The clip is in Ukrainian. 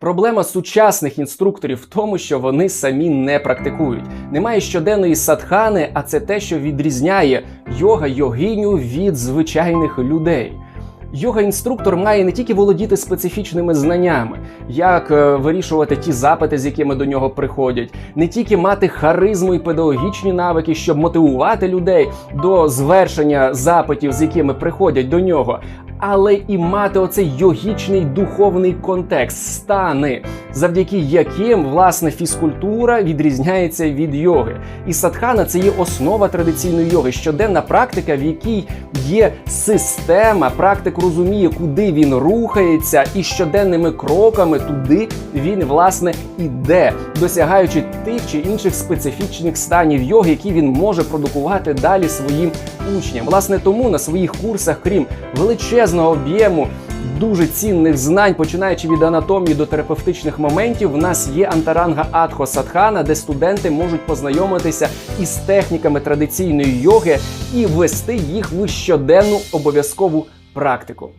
Проблема сучасних інструкторів в тому, що вони самі не практикують. Немає щоденної садхани, а це те, що відрізняє йога йогиню від звичайних людей. Йога-інструктор має не тільки володіти специфічними знаннями, як е, вирішувати ті запити, з якими до нього приходять, не тільки мати харизму і педагогічні навики, щоб мотивувати людей до звершення запитів, з якими приходять до нього, але і мати оцей йогічний духовний контекст, стани, завдяки яким власне фізкультура відрізняється від йоги. І садхана це є основа традиційної йоги, щоденна практика, в якій є система, практик розуміє, куди він рухається, і щоденними кроками туди він власне іде, досягаючи тих чи інших специфічних станів йоги, які він може продукувати далі своїм учням. Власне, тому на своїх курсах, крім величезного об'єму. Дуже цінних знань, починаючи від анатомії до терапевтичних моментів, в нас є антаранга Атхо Садхана, де студенти можуть познайомитися із техніками традиційної йоги і ввести їх в щоденну обов'язкову практику.